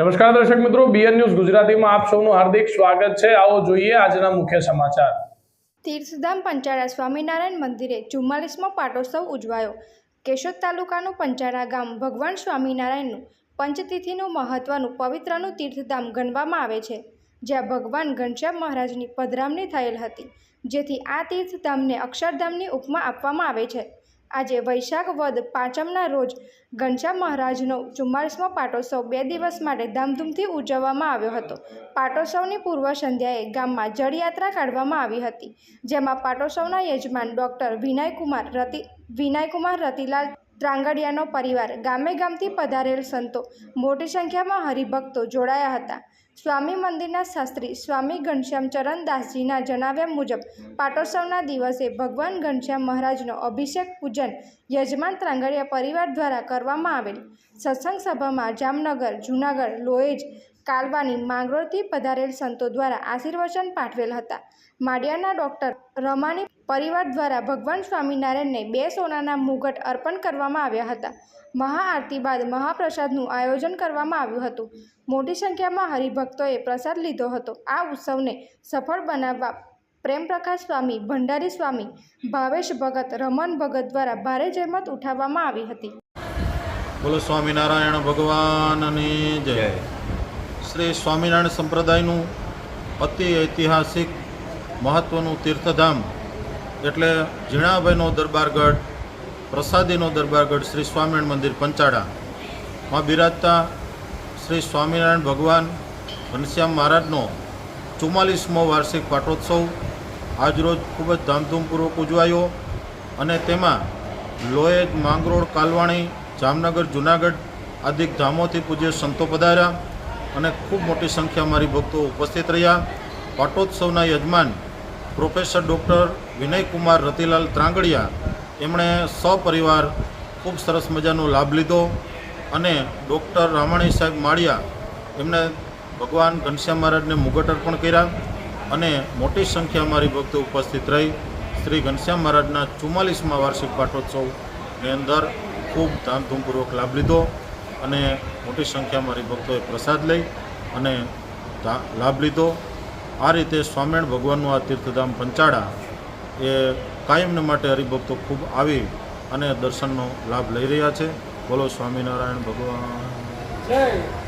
નમસ્કાર દર્શક મિત્રો બીએન ન્યૂઝ ગુજરાતીમાં આપ સૌનું હાર્દિક સ્વાગત છે. આવો જોઈએ આજના મુખ્ય સમાચાર. તીર્થધામ પંચાળા સ્વામિનારાયણ મંદિરે ચુમ્માલીસમો પાટોત્સવ ઉજવાયો. કેશોદ તાલુકાનું પંચાળા ગામ ભગવાન સ્વામિનારાયણનું પંચતિથિનું મહત્વનું પવિત્રનું તીર્થધામ ગણવામાં આવે છે, જ્યાં ભગવાન ઘનશ્યામ મહારાજની પધરામણી થયેલ હતી, જેથી આ તીર્થધામને અક્ષરધામની ઉપમા આપવામાં આવે છે. આજે વૈશાખ વદ પાંચમના રોજ ઘનશ્યામ મહારાજનો ચુમ્માળીસમો પાટોત્સવ બે દિવસ માટે ધામધૂમથી ઉજવવામાં આવ્યો હતો. પાટોત્સવની પૂર્વ સંધ્યાએ ગામમાં જળયાત્રા કાઢવામાં આવી હતી, જેમાં પાટોત્સવના યજમાન ડૉક્ટર વિનયકુમાર રતિ, વિનયકુમાર રતિલાલ ત્રાંગડિયાનો પરિવાર, ગામે ગામથી પધારેલ સંતો, મોટી સંખ્યામાં હરિભક્તો જોડાયા હતા. સ્વામી મંદિરના શાસ્ત્રી સ્વામી ઘનશ્યામ ચરણદાસજીના જણાવ્યા મુજબ, પાટોત્સવના દિવસે ભગવાન ઘનશ્યામ મહારાજનો અભિષેક પૂજન યજમાન ત્રાંગડિયા પરિવાર દ્વારા કરવામાં આવેલ. સત્સંગ સભામાં જામનગર, જૂનાગઢ લોએજ કાલવાની માંગરોળથી પધારેલ સંતો દ્વારા આશીર્વચન પાઠવેલ હતા. માડિયાના ડૉક્ટર રમાણી પરિવાર દ્વારા ભગવાન સ્વામિનારાયણને બે સોનાના મુગટ અર્પણ કરવામાં આવ્યા હતા. મહાઆરતી બાદ મહાપ્રસાદનું આયોજન કરવામાં આવ્યું હતું. મોટી સંખ્યામાં હરિભક્તોએ પ્રસાદ લીધો હતો. આ ઉત્સવને સફળ બનાવવા પ્રેમપ્રકાશ સ્વામી ભંડારી સ્વામી ભાવેશ ભગત રમન ભગત દ્વારા ભારે જહેમત ઉઠાવવામાં આવી હતી. બોલો સ્વામિનારાયણ ભગવાનની જય. શ્રી સ્વામિનારાયણ સંપ્રદાયનું અતિ ઐતિહાસિક મહત્ત્વનું તીર્થધામ એટલે ઝીણાભાઈનો દરબારગઢ પ્રસાદીનો દરબારગઢ શ્રી સ્વામિનારાયણ મંદિર પંચાળામાં બિરાજતા શ્રી સ્વામિનારાયણ ભગવાન ઘનશ્યામ મહારાજનો ચુમ્માલીસમો વાર્ષિક પાટોત્સવ આજરોજ ખૂબ જ ધામધૂમપૂર્વક ઉજવાયો અને તેમાં લોહેજ, માંગરોળ, કાલવાણી, જામનગર, જુનાગઢ આદિ ધામોથી પૂજ્ય સંતો પધાર્યા અને ખૂબ મોટી સંખ્યામાં મારી ભક્તો ઉપસ્થિત રહ્યા. પાટોત્સવના યજમાન પ્રોફેસર ડૉક્ટર વિનયકુમાર રતિલાલ ત્રાંગડિયા એમણે સપરિવાર ખૂબ સરસ મજાનો લાભ લીધો અને ડૉક્ટર રામાણી સાહેબ માળિયા એમણે ભગવાન ઘનશ્યામ મહારાજને મુગટ અર્પણ કર્યા અને મોટી સંખ્યામાં મારી ભક્તો ઉપસ્થિત રહી. શ્રી ઘનશ્યામ મહારાજના ચુમ્માલીસમાં વાર્ષિક પાઠોત્સવની અંદર ખૂબ ધામધૂમપૂર્વક લાભ લીધો અને મોટી સંખ્યામાં મારી ભક્તોએ પ્રસાદ લઈ અને લાભ લીધો. આ રીતે સ્વામિનારાયણ ભગવાનનું આ તીર્થધામ પંચાળા એ કાયમને માટે હરિભક્તો ખૂબ આવી અને દર્શનનો લાભ લઈ રહ્યા છે. બોલો સ્વામિનારાયણ ભગવાન.